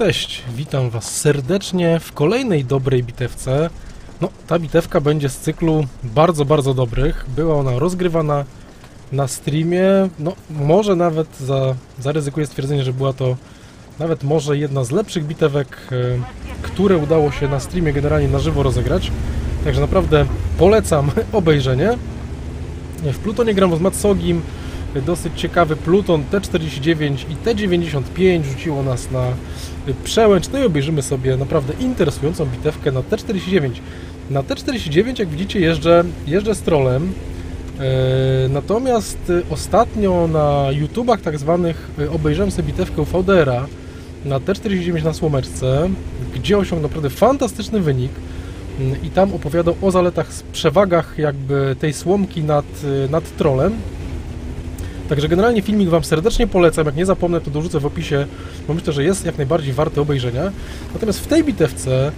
Cześć, witam Was serdecznie w kolejnej dobrej bitewce. No, ta bitewka będzie z cyklu bardzo, bardzo dobrych. Była ona rozgrywana na streamie. No, może nawet za, zaryzykuję stwierdzenie, że była to nawet może jedna z lepszych bitewek, e, które udało się na streamie generalnie na żywo rozegrać. Także naprawdę polecam obejrzenie. W Plutonie gram z Matsogim. Dosyć ciekawy Pluton T49 i T95 rzuciło nas na przełęcz. No i obejrzymy sobie naprawdę interesującą bitewkę na T49. Na T49, jak widzicie, jeżdżę, jeżdżę z trolem. E, natomiast e, ostatnio na YouTubach tak zwanych e, obejrzałem sobie bitewkę VDR-a na T49 na Słomeczce, gdzie osiągnął naprawdę fantastyczny wynik mm, i tam opowiadał o zaletach, przewagach jakby tej słomki nad, nad trolem. Także generalnie filmik Wam serdecznie polecam, jak nie zapomnę to dorzucę w opisie, bo myślę, że jest jak najbardziej warty obejrzenia. Natomiast w tej bitewce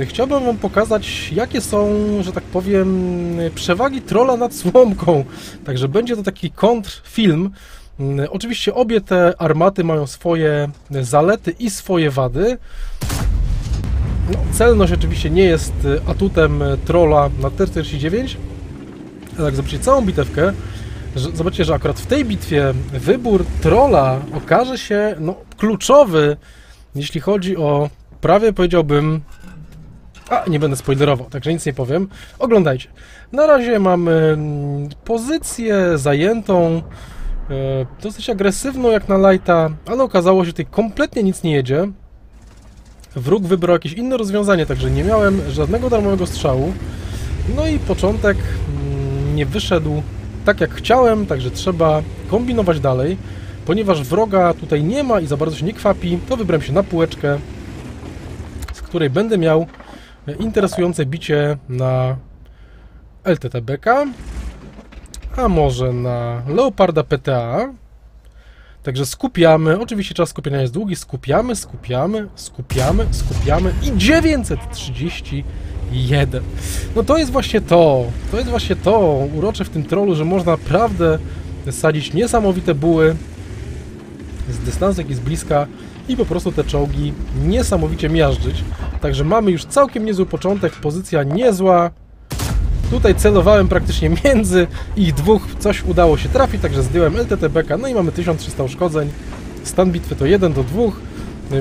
chciałbym Wam pokazać, jakie są, że tak powiem, przewagi trolla nad słomką. Także będzie to taki kontrfilm. Oczywiście obie te armaty mają swoje zalety i swoje wady. No, celność oczywiście nie jest atutem trolla na T-49, ale jak zobaczycie całą bitewkę, zobaczcie, że akurat w tej bitwie wybór trolla okaże się no, kluczowy, jeśli chodzi o prawie powiedziałbym. A, nie będę spoilerował, także nic nie powiem. Oglądajcie. Na razie mamy mm, pozycję zajętą, e, dosyć agresywną jak na lighta, ale okazało się, że tutaj kompletnie nic nie jedzie. Wróg wybrał jakieś inne rozwiązanie, także nie miałem żadnego darmowego strzału. No i początek mm, nie wyszedł tak jak chciałem, także trzeba kombinować dalej. Ponieważ wroga tutaj nie ma i za bardzo się nie kwapi, to wybrałem się na półeczkę, z której będę miał interesujące bicie na LTTBK, a może na Leoparda PTA. Także skupiamy, oczywiście czas skupienia jest długi, skupiamy, skupiamy, skupiamy, skupiamy i 930 jeden. No to jest właśnie to, to jest właśnie to urocze w tym trollu, że można naprawdę sadzić niesamowite buły z dystansu, jak jest bliska i po prostu te czołgi niesamowicie miażdżyć. Także mamy już całkiem niezły początek, pozycja niezła. Tutaj celowałem praktycznie między ich dwóch, coś udało się trafić, także zdjąłem LTTBK, no i mamy 1300 uszkodzeń. Stan bitwy to 1 do 2.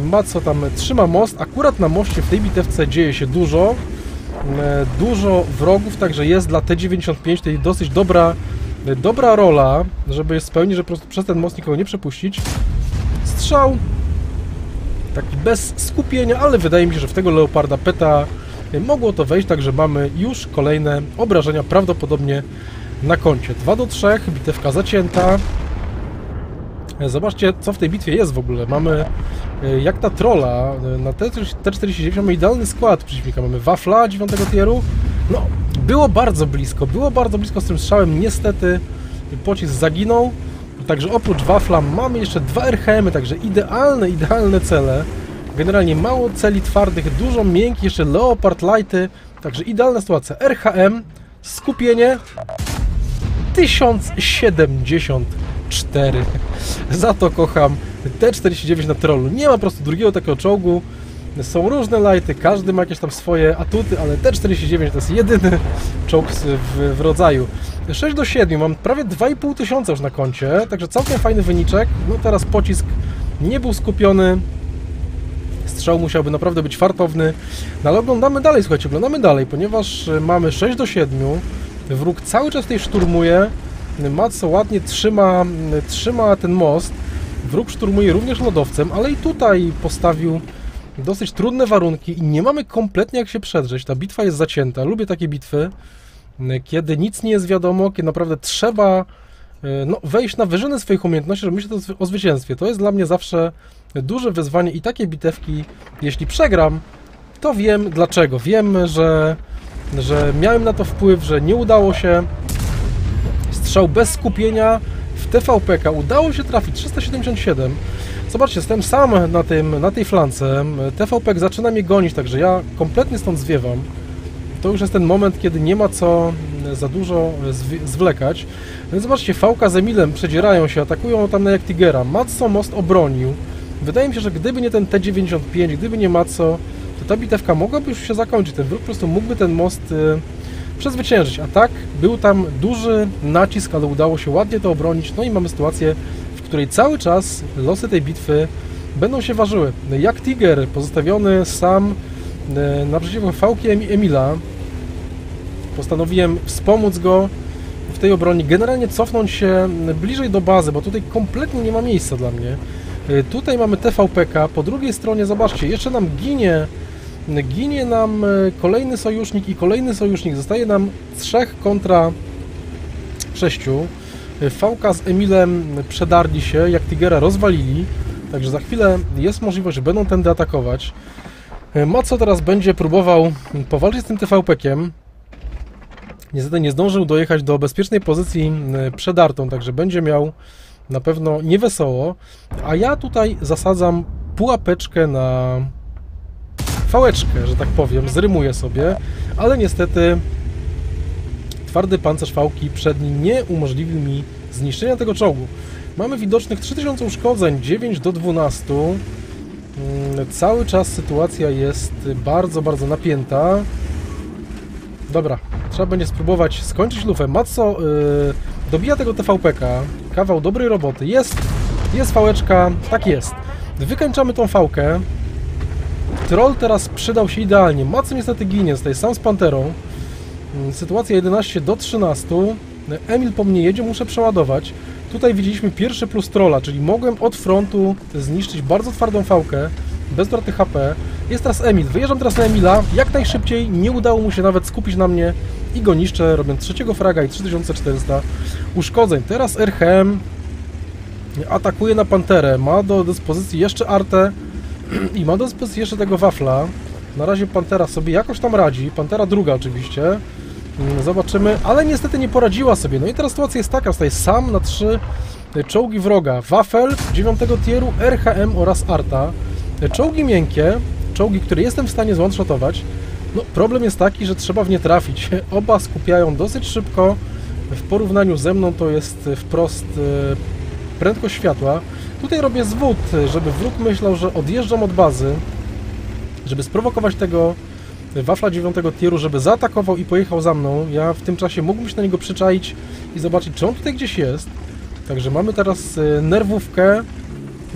Maco tam trzyma most, akurat na moście w tej bitewce dzieje się dużo. E, dużo wrogów, także jest dla T95 tutaj dosyć dobra, e, dobra rola, żeby je spełnić, że po prostu przez ten most nikogo nie przepuścić. Strzał taki bez skupienia, ale wydaje mi się, że w tego Leoparda Peta e, mogło to wejść, także mamy już kolejne obrażenia prawdopodobnie na koncie. 2 do 3, bitewka zacięta. Zobaczcie, co w tej bitwie jest w ogóle. Mamy E, jak ta trola, e, na T49 mamy idealny skład przeciwnika. Mamy wafla 9 tieru. No, było bardzo blisko, było bardzo blisko z tym strzałem. Niestety pocisk zaginął. Także oprócz wafla mamy jeszcze dwa RHM-y, także idealne, idealne cele. Generalnie mało celi twardych, dużo miękkich, jeszcze Leopard Lighty, także idealna sytuacja. RHM, skupienie 1074. Za to kocham T49 na trollu. Nie ma po prostu drugiego takiego czołgu. Są różne lighty, każdy ma jakieś tam swoje atuty, ale T49 to jest jedyny czołg w, w rodzaju. 6 do 7, mam prawie 2,5 tysiąca już na koncie, także całkiem fajny wyniczek. No teraz pocisk nie był skupiony, strzał musiałby naprawdę być fartowny. No ale oglądamy dalej, słuchajcie, oglądamy dalej, ponieważ mamy 6 do 7, wróg cały czas tutaj szturmuje, Matso ładnie trzyma, trzyma ten most, Wróg szturmuje również lodowcem, ale i tutaj postawił dosyć trudne warunki i nie mamy kompletnie jak się przedrzeć. Ta bitwa jest zacięta. Lubię takie bitwy, kiedy nic nie jest wiadomo, kiedy naprawdę trzeba e, no, wejść na wyżyny swoich umiejętności, żeby myśleć o zwycięstwie. To jest dla mnie zawsze duże wyzwanie i takie bitewki, jeśli przegram, to wiem dlaczego. Wiem, że, że miałem na to wpływ, że nie udało się. Strzał bez skupienia, TVPK udało się trafić 377. Zobaczcie, jestem sam na, tym, na tej flance. TVPK zaczyna mnie gonić, także ja kompletnie stąd zwiewam. To już jest ten moment, kiedy nie ma co za dużo zwlekać. Więc zobaczcie, VK z Emilem przedzierają się, atakują tam na jak Tigera. Matso most obronił. Wydaje mi się, że gdyby nie ten T-95, gdyby nie Maco, to ta bitewka mogłaby już się zakończyć. Ten wróg po prostu mógłby ten most y, przezwyciężyć. A tak, był tam duży nacisk, ale udało się ładnie to obronić. No i mamy sytuację, w której cały czas losy tej bitwy będą się ważyły. Jak Tiger pozostawiony sam y, naprzeciwko Fałki Emila, postanowiłem wspomóc go w tej obronie, generalnie cofnąć się bliżej do bazy, bo tutaj kompletnie nie ma miejsca dla mnie. Y, tutaj mamy TVPK, po drugiej stronie, zobaczcie, jeszcze nam ginie ginie nam y, kolejny sojusznik i kolejny sojusznik. Zostaje nam trzech kontra sześciu. Y, VK z Emilem przedarli się, jak Tigera rozwalili, także za chwilę jest możliwość, że będą tędy atakować. Maco teraz będzie próbował powalczyć z tym TVP-kiem. Niestety nie zdążył dojechać do bezpiecznej pozycji przedartą, także będzie miał na pewno niewesoło. A ja tutaj zasadzam pułapeczkę na fałeczkę, że tak powiem, zrymuję sobie, ale niestety twardy pancerz fałki przed nim nie umożliwił mi zniszczenia tego czołgu. Mamy widocznych 3000 uszkodzeń, 9 do 12. Mm, cały czas sytuacja jest bardzo, bardzo napięta. Dobra, trzeba będzie spróbować skończyć lufę. Matso yy, dobija tego TVP-ka. Kawał dobrej roboty. Jest, jest fałeczka, tak jest. Wykańczamy tą fałkę. Troll teraz przydał się idealnie. Maco niestety ginie, zostaje sam z Panterą. Mm, sytuacja 11 do 13. Emil po mnie jedzie, muszę przeładować. Tutaj widzieliśmy pierwszy plus trolla, czyli mogłem od frontu zniszczyć bardzo twardą fałkę, bez straty HP. Jest teraz Emil, wyjeżdżam teraz na Emila, jak najszybciej, nie udało mu się nawet skupić na mnie i go niszczę, robiąc trzeciego fraga i 3400 uszkodzeń. Teraz RHM atakuje na Panterę, ma do dyspozycji jeszcze Artę i ma do dyspozycji jeszcze tego Wafla. Na razie Pantera sobie jakoś tam radzi, Pantera druga oczywiście. Mm, zobaczymy, ale niestety nie poradziła sobie. No i teraz sytuacja jest taka, staje sam na trzy czołgi wroga. Wafel 9 tieru, RHM oraz Arta. Czołgi miękkie, czołgi, które jestem w stanie zwanshotować. No, problem jest taki, że trzeba w nie trafić. Oba skupiają dosyć szybko. W porównaniu ze mną to jest wprost e, prędkość światła. Tutaj robię zwód, żeby wróg myślał, że odjeżdżam od bazy, żeby sprowokować tego wafla 9 tieru, żeby zaatakował i pojechał za mną. Ja w tym czasie mógłbym się na niego przyczaić i zobaczyć, czy on tutaj gdzieś jest. Także mamy teraz e, nerwówkę.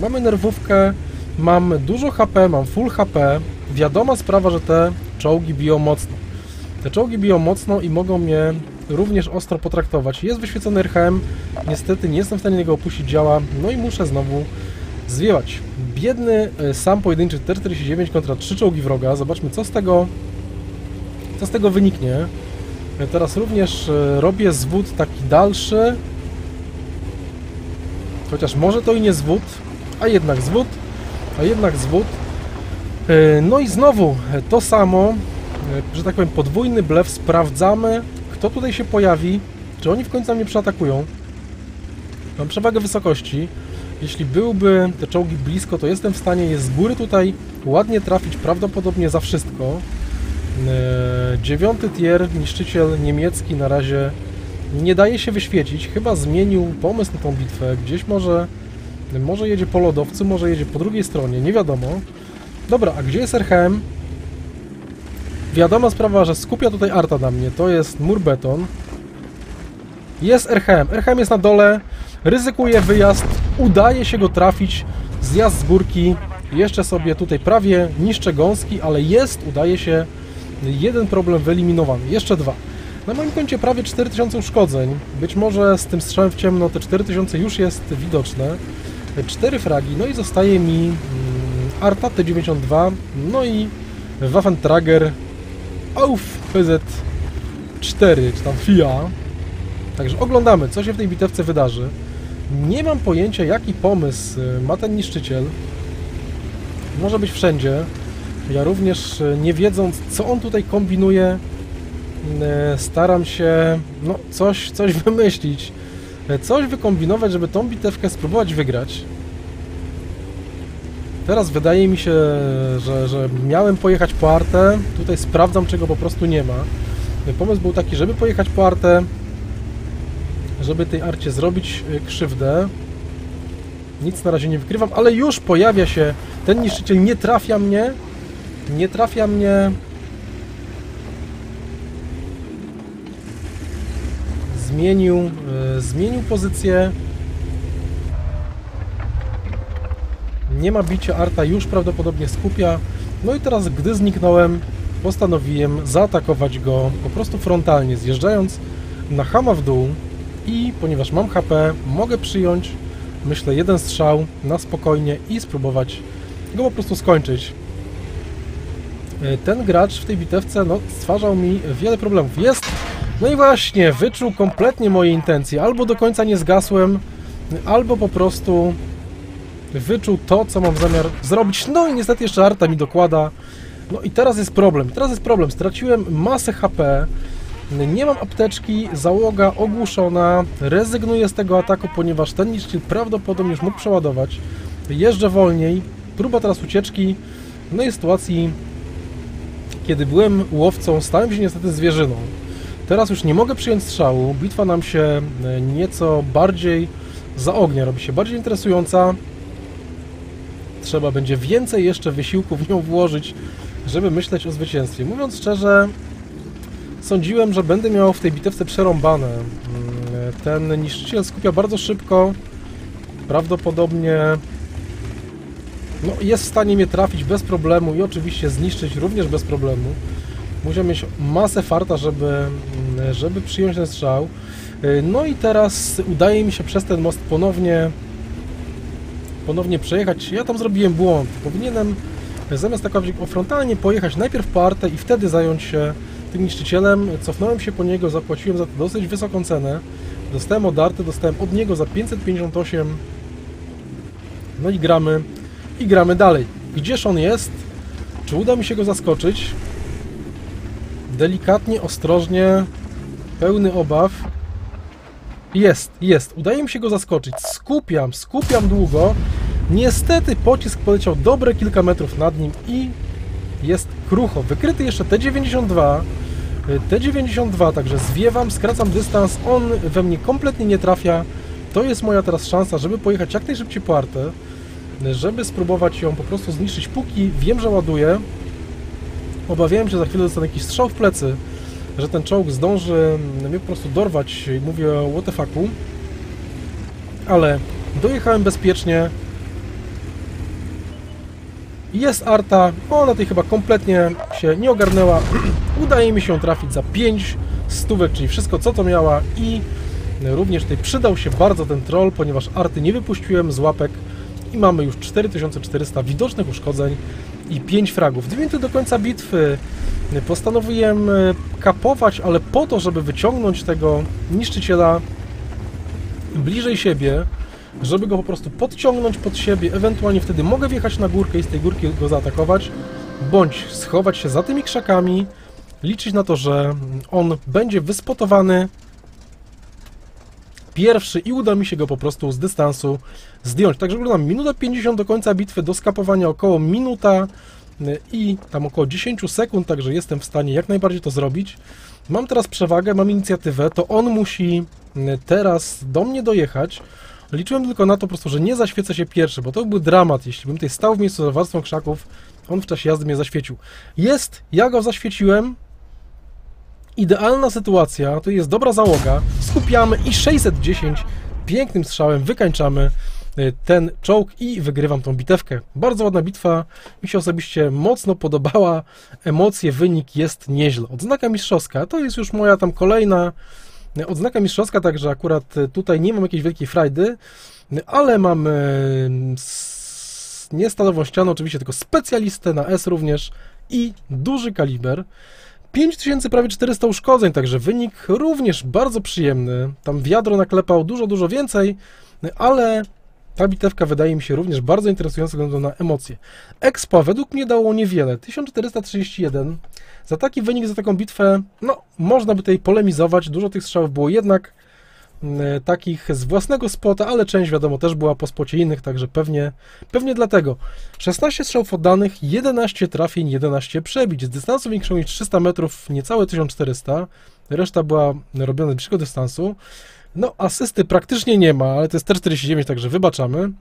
Mamy nerwówkę, mam dużo HP, mam full HP. Wiadoma sprawa, że te czołgi biją mocno. Te czołgi biją mocno i mogą mnie również ostro potraktować. Jest wyświecony RHM, niestety nie jestem w stanie niego opuścić działa, no i muszę znowu zwiewać. Biedny e, sam pojedynczy T-49 kontra 3 czołgi wroga. Zobaczmy, co z tego, co z tego wyniknie. Ja teraz również e, robię zwód taki dalszy. Chociaż może to i nie zwód, a jednak zwód, a jednak zwód. E, no i znowu to samo, że tak powiem, podwójny blef. Sprawdzamy, kto tutaj się pojawi, czy oni w końcu mnie przeatakują. Mam przewagę wysokości. Jeśli byłby te czołgi blisko, to jestem w stanie je z góry tutaj ładnie trafić, prawdopodobnie za wszystko. E, dziewiąty tier, niszczyciel niemiecki na razie nie daje się wyświecić. Chyba zmienił pomysł na tą bitwę. Gdzieś może, może jedzie po lodowcu, może jedzie po drugiej stronie, nie wiadomo. Dobra, a gdzie jest RHM? Wiadoma sprawa, że skupia tutaj arta na mnie. To jest mur beton. Jest RHM. RHM jest na dole. Ryzykuje wyjazd. Udaje się go trafić. Zjazd z górki. Jeszcze sobie tutaj prawie niszczę gąski, ale jest, udaje się jeden problem wyeliminowany. Jeszcze dwa. Na moim koncie prawie 4000 uszkodzeń. Być może z tym strzałem w ciemno te 4000 już jest widoczne. Cztery fragi. No i zostaje mi mm, Arta T92. No i Waffentrager Auf PZ4, czy tam FIA. Także oglądamy, co się w tej bitewce wydarzy. Nie mam pojęcia, jaki pomysł y, ma ten niszczyciel. Może być wszędzie. Ja również, y, nie wiedząc, co on tutaj kombinuje, y, staram się no, coś, coś wymyślić. Coś wykombinować, żeby tą bitewkę spróbować wygrać. Teraz wydaje mi się, że, że miałem pojechać po Artę. Tutaj sprawdzam, czego po prostu nie ma. Pomysł był taki, żeby pojechać po Artę, żeby tej Arcie zrobić y, krzywdę. Nic na razie nie wykrywam, ale już pojawia się ten niszczyciel, nie trafia mnie. Nie trafia mnie. Zmienił, e, zmienił pozycję. Nie ma bicia, Arta już prawdopodobnie skupia. No i teraz, gdy zniknąłem, postanowiłem zaatakować go po prostu frontalnie, zjeżdżając na hama w dół i ponieważ mam HP, mogę przyjąć, myślę, jeden strzał na spokojnie i spróbować go po prostu skończyć. E, Ten gracz w tej bitewce no, stwarzał mi wiele problemów. Jest, no i właśnie, wyczuł kompletnie moje intencje. Albo do końca nie zgasłem, albo po prostu wyczuł to, co mam zamiar zrobić. No i niestety jeszcze Arta mi dokłada. No i teraz jest problem. Teraz jest problem. Straciłem masę HP. Nie mam apteczki, załoga ogłuszona. Rezygnuję z tego ataku, ponieważ ten niszczyciel prawdopodobnie już mógł przeładować. Jeżdżę wolniej. Próba teraz ucieczki. No i sytuacji, kiedy byłem łowcą, stałem się niestety zwierzyną. Teraz już nie mogę przyjąć strzału. Bitwa nam się e, nieco bardziej zaognia, robi się bardziej interesująca. Trzeba będzie więcej jeszcze wysiłku w nią włożyć, żeby myśleć o zwycięstwie. Mówiąc szczerze, sądziłem, że będę miał w tej bitewce przerąbane. Mm, Ten niszczyciel skupia bardzo szybko. Prawdopodobnie no, jest w stanie mnie trafić bez problemu i oczywiście zniszczyć również bez problemu. Musiał mieć masę farta, żeby, mm, żeby przyjąć ten strzał. Y, No i teraz udaje mi się przez ten most ponownie ponownie przejechać. Ja tam zrobiłem błąd. Powinienem zamiast tak frontalnie pojechać najpierw po i wtedy zająć się tym niszczycielem. Cofnąłem się po niego, zapłaciłem za to dosyć wysoką cenę. Dostałem od arty, dostałem od niego za 558. No i gramy i gramy dalej. Gdzież on jest? Czy uda mi się go zaskoczyć? Delikatnie, ostrożnie, pełny obaw. Jest, jest. Udaje mi się go zaskoczyć. Skupiam, skupiam długo. Niestety pocisk poleciał dobre kilka metrów nad nim i jest krucho. Wykryty jeszcze T92. Y, T92, także zwiewam, skracam dystans. On we mnie kompletnie nie trafia. To jest moja teraz szansa, żeby pojechać jak najszybciej po artę, żeby spróbować ją po prostu zniszczyć. Póki wiem, że ładuje, obawiałem się, że za chwilę dostanę jakiś strzał w plecy, że ten czołg zdąży mnie po prostu dorwać i mówię o. Ale dojechałem bezpiecznie. Jest Arta, ona tej chyba kompletnie się nie ogarnęła. Udaje mi się trafić za 5 stówek, czyli wszystko co to miała i również tutaj przydał się bardzo ten troll, ponieważ Arty nie wypuściłem z łapek i mamy już 4400 widocznych uszkodzeń i 5 fragów. Dwie minuty do końca bitwy postanowiłem e, kapować, ale po to, żeby wyciągnąć tego niszczyciela bliżej siebie, żeby go po prostu podciągnąć pod siebie, ewentualnie wtedy mogę wjechać na górkę i z tej górki go zaatakować, bądź schować się za tymi krzakami, liczyć na to, że on będzie wyspotowany pierwszy i uda mi się go po prostu z dystansu zdjąć. Także wygląda minuta 50 do końca bitwy, do skapowania około minuta y, i tam około 10 sekund, także jestem w stanie jak najbardziej to zrobić. Mam teraz przewagę, mam inicjatywę, to on musi y, teraz do mnie dojechać. Liczyłem tylko na to po prostu, że nie zaświecę się pierwszy, bo to byłby dramat, jeśli bym tutaj stał w miejscu za warstwą krzaków, on w czasie jazdy mnie zaświecił. Jest, ja go zaświeciłem, idealna sytuacja, to jest dobra załoga, skupiamy i 610 pięknym strzałem wykańczamy y, ten czołg i wygrywam tą bitewkę. Bardzo ładna bitwa, mi się osobiście mocno podobała, emocje, wynik jest nieźle. Odznaka mistrzowska, to jest już moja tam kolejna odznaka mistrzowska, także akurat y, tutaj nie mam jakiejś wielkiej frajdy, ale mam nie stalową ścianę oczywiście, tylko specjalistę na S również i duży kaliber. 5000 prawie 400 uszkodzeń, także wynik również bardzo przyjemny. Tam wiadro naklepał dużo, dużo więcej, ale ta bitewka wydaje mi się również bardzo interesująca względu na emocje. Expo według mnie dało niewiele, 1431. Za taki wynik, za taką bitwę, no, można by tutaj polemizować, dużo tych strzałów było jednak mm, takich z własnego spota, ale część wiadomo też była po spocie innych, także pewnie, pewnie dlatego. 16 strzałów oddanych, 11 trafień, 11 przebić. Z dystansu większego niż 300 metrów, niecałe 1400. Reszta była robiona z bliższego dystansu. No, asysty praktycznie nie ma, ale to jest T49, także wybaczamy.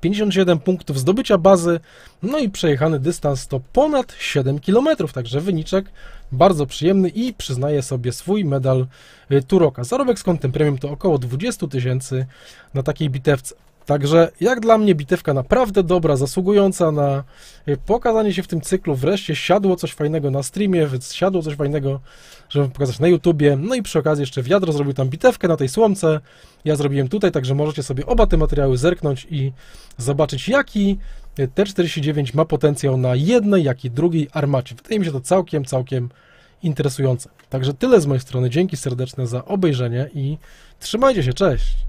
57 punktów zdobycia bazy, no i przejechany dystans to ponad 7 km, także wyniczek bardzo przyjemny i przyznaję sobie swój medal y, Turoka. Zarobek z kątem premium to około 20 tysięcy na takiej bitewce. Także jak dla mnie bitewka naprawdę dobra, zasługująca na y, pokazanie się w tym cyklu. Wreszcie siadło coś fajnego na streamie, siadło coś fajnego, żeby pokazać na YouTubie. No i przy okazji jeszcze wiadro zrobił tam bitewkę na tej słomce. Ja zrobiłem tutaj, także możecie sobie oba te materiały zerknąć i zobaczyć jaki y, T-49 ma potencjał na jednej, jak i drugiej armacie. Wydaje mi się to całkiem, całkiem interesujące. Także tyle z mojej strony. Dzięki serdeczne za obejrzenie i trzymajcie się, cześć!